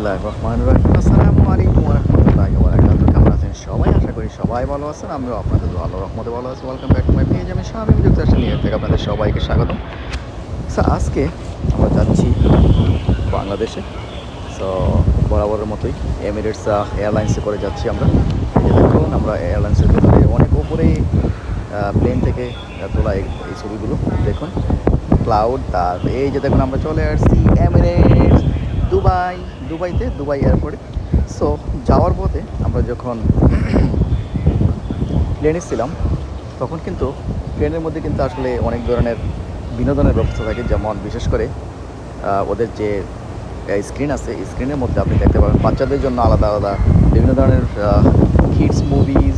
বিসমিল্লাহ রহমান রহিম। আসসালামু আলাইকুম রহমতুল্লাহ বারাকাতুহু কেমন আছেন সবাই? আশা করি সবাই ভালো আছেন। আমিও আপনাদের ভালো রহমতে ভালো আছি। Welcome back to my page আমি স্বামী যুক্ত নিয়ে থেকে আপনাদের সবাইকে স্বাগতম। সো আজকে আমরা যাচ্ছি বাংলাদেশে। সো বরাবরের মতোই এমিরেটস এয়ারলাইন্সে করে যাচ্ছি আমরা। দেখুন, আমরা এয়ারলাইন্সের ভিতরে অনেক উপরে প্লেন থেকে তোলা এই ছবিগুলো। দেখুন ক্লাউড তার এই যে দেখুন, আমরা চলে আসছি এমিরেটস দুবাইতে দুবাই এয়ারপোর্টে। সো যাওয়ার পথে আমরা যখন প্লেনে ছিলাম তখন কিন্তু প্লেনের মধ্যে কিন্তু আসলে অনেক ধরনের বিনোদনের ব্যবস্থা থাকে। যেমন বিশেষ করে ওদের যে স্ক্রিন আছে স্ক্রিনের মধ্যে আপনি দেখতে পাবেন বাচ্চাদের জন্য আলাদা আলাদা বিভিন্ন ধরনের kids movies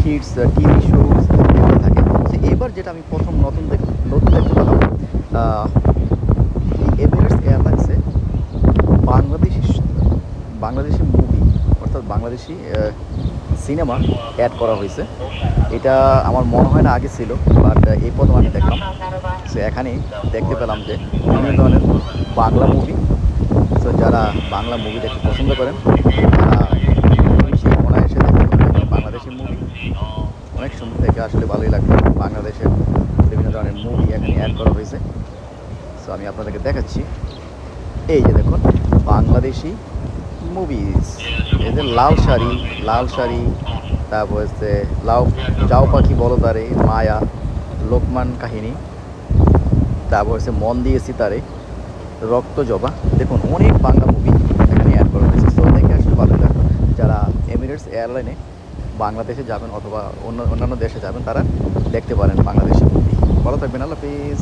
kids TV shows এগুলো থাকে। তো এবার যেটা আমি প্রথম নতুন দেখ নতুন দেখতে পেলাম আহ, এই এমিরেটস এয়ারলাইন্সে বাংলাদেশি বাংলাদেশি মুভি অর্থাৎ বাংলাদেশি সিনেমা অ্যাড করা হয়েছে। এটা আমার মনে হয় না, আগে ছিল বাট এই প্রথম আমি দেখলাম। সো এখানে দেখতে পেলাম যে বিভিন্ন ধরনের বাংলা মুভি সো যারা বাংলা মুভি দেখতে পছন্দ করেন, তারা অনায়াসে দেখতে বাংলাদেশি মুভি অনেক সুন্দর থেকে আসলে ভালোই লাগবে বাংলাদেশের বিভিন্ন ধরনের মুভি এখানে অ্যাড করা হয়েছে। সো আমি আপনাদেরকে দেখাচ্ছি। এই যে দেখুন, বাংলাদেশি মুভিজ যে লাল শাড়ি লাল শাড়ি, তারপর হচ্ছে লাউ যাও পাখি বলদারে মায়া, লোকমান কাহিনী, তারপর হচ্ছে মন দিয়ে সিতারে রক্ত জবা। দেখুন, অনেক বাংলা মুভি এখানে অ্যাড করা হয়েছে। সো দেখে আসলে ভালো লাগবে যারা এমিরেটস এয়ারলাইনে বাংলাদেশে যাবেন অথবা অন্য অন্যান্য দেশে যাবেন, তারা দেখতে পারেন বাংলাদেশি মুভি ভালো থাকবেন, আল্লাহ হাফিজ।